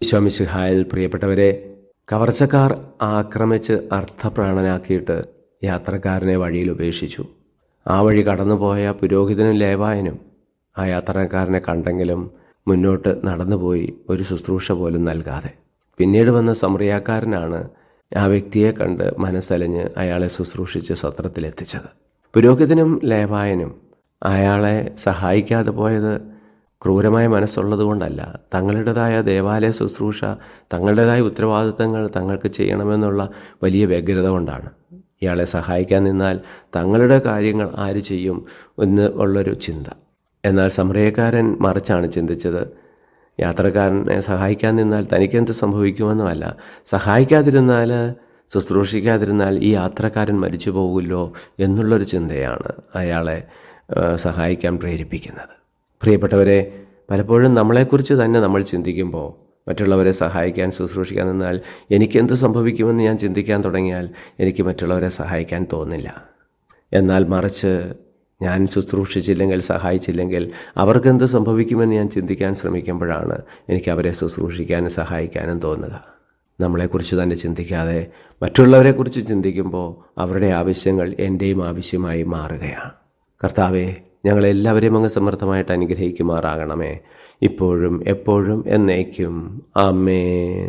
വിശ്വമിശിഹായിൽ പ്രിയപ്പെട്ടവരെ കവർച്ചക്കാർ ആക്രമിച്ച് അർത്ഥപ്രാണനാക്കിയിട്ട് യാത്രക്കാരനെ വഴിയിൽ ഉപേക്ഷിച്ചു. ആ വഴി കടന്നുപോയ പുരോഹിതനും ലേവായനും ആ യാത്രക്കാരനെ കണ്ടെങ്കിലും മുന്നോട്ട് നടന്നുപോയി ഒരു ശുശ്രൂഷ പോലും നൽകാതെ. പിന്നീട് വന്ന സമറിയാക്കാരനാണ് ആ വ്യക്തിയെ കണ്ട് മനസ്സലിഞ്ഞ് അയാളെ ശുശ്രൂഷിച്ച് സത്രത്തിലെത്തിച്ചത്. പുരോഹിതനും ലേവായനും അയാളെ സഹായിക്കാതെ പോയത് ക്രൂരമായ മനസ്സുള്ളത് കൊണ്ടല്ല. തങ്ങളുടേതായ ദേവാലയ ശുശ്രൂഷ തങ്ങളുടേതായ ഉത്തരവാദിത്തങ്ങൾ തങ്ങൾക്ക് ചെയ്യണമെന്നുള്ള വലിയ വ്യഗ്രത കൊണ്ടാണ്. ഇയാളെ സഹായിക്കാൻ നിന്നാൽ തങ്ങളുടെ കാര്യങ്ങൾ ആര് ചെയ്യും എന്ന് ഉള്ളൊരു ചിന്ത. എന്നാൽ സമ്രയക്കാരൻ മറിച്ചാണ് ചിന്തിച്ചത്. യാത്രക്കാരനെ സഹായിക്കാൻ നിന്നാൽ തനിക്കെന്ത് സംഭവിക്കുമെന്നുമല്ല. സഹായിക്കാതിരുന്നാൽ ശുശ്രൂഷിക്കാതിരുന്നാൽ ഈ യാത്രക്കാരൻ മരിച്ചു പോകുമല്ലോ എന്നുള്ളൊരു ചിന്തയാണ് അയാളെ സഹായിക്കാൻ പ്രേരിപ്പിക്കുന്നത്. പ്രിയപ്പെട്ടവരെ പലപ്പോഴും നമ്മളെക്കുറിച്ച് തന്നെ നമ്മൾ ചിന്തിക്കുമ്പോൾ മറ്റുള്ളവരെ സഹായിക്കാൻ ശുശ്രൂഷിക്കാൻ നിന്നാൽ എനിക്കെന്ത് സംഭവിക്കുമെന്ന് ഞാൻ ചിന്തിക്കാൻ തുടങ്ങിയാൽ എനിക്ക് മറ്റുള്ളവരെ സഹായിക്കാൻ തോന്നില്ല. എന്നാൽ മറിച്ച് ഞാൻ ശുശ്രൂഷിച്ചില്ലെങ്കിൽ സഹായിച്ചില്ലെങ്കിൽ അവർക്കെന്ത് സംഭവിക്കുമെന്ന് ഞാൻ ചിന്തിക്കാൻ ശ്രമിക്കുമ്പോഴാണ് എനിക്ക് അവരെ ശുശ്രൂഷിക്കാനും സഹായിക്കാനും തോന്നുക. നമ്മളെക്കുറിച്ച് തന്നെ ചിന്തിക്കാതെ മറ്റുള്ളവരെക്കുറിച്ച് ചിന്തിക്കുമ്പോൾ അവരുടെ ആവശ്യങ്ങൾ എന്റെയും ആവശ്യമായി മാറുകയാണ്. കർത്താവെ ഞങ്ങളെല്ലാവരെയും അങ്ങ് സമൃദ്ധമായിട്ട് അനുഗ്രഹിക്കുമാറാകണമേ. ഇപ്പോഴും എപ്പോഴും എന്നേക്കും. ആമേ